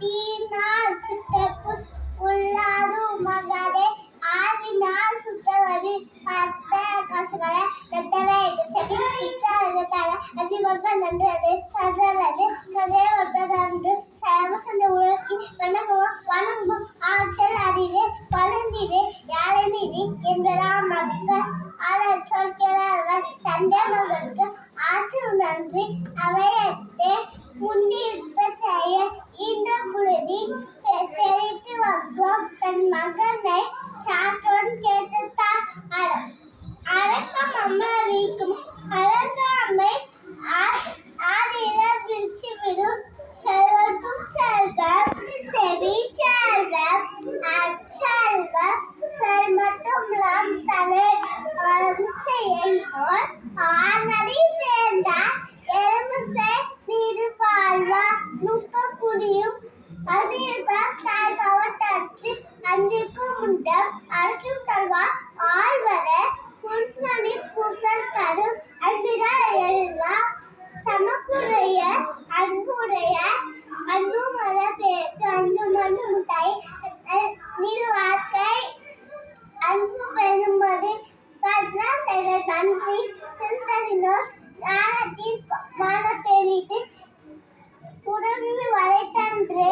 தீனால் சுட்டப்புண் உள்ளாறு மகரே ஆதினால் சுட்டவரி கத்த கசகர நத்தவே செவி இட்டால அதி வப்ப நன்றது சதலது கதே வப்ப நன்று. சேவசந்த உலகி வணங்குவோம் வணங்கும் ஆற்றல் அறிவே வளர்ந்திடே யாழினி என்றெல்லாம் மக்கள் அவர் சொல்கிறார்கள் தந்தை மகனுக்கு ஆற்றல் நன்றி. அவையத்தை முன்னிருப்ப செய்ய. ಮುಳುಗಿ ತೆರೆಯುತ್ತಿರುವ ತನ್ನ ಮಗನೇ ಚಾಚೋನ್ ಕೇಳಿ ஆழ்வா ஆழ்வர புன்சனி புசல் தரும் அன்பினா எல்லாம் சமக்குடைய அன்புடைய அன்பு மத பேத்து அன்பு உடம்பு வளைத்தன்று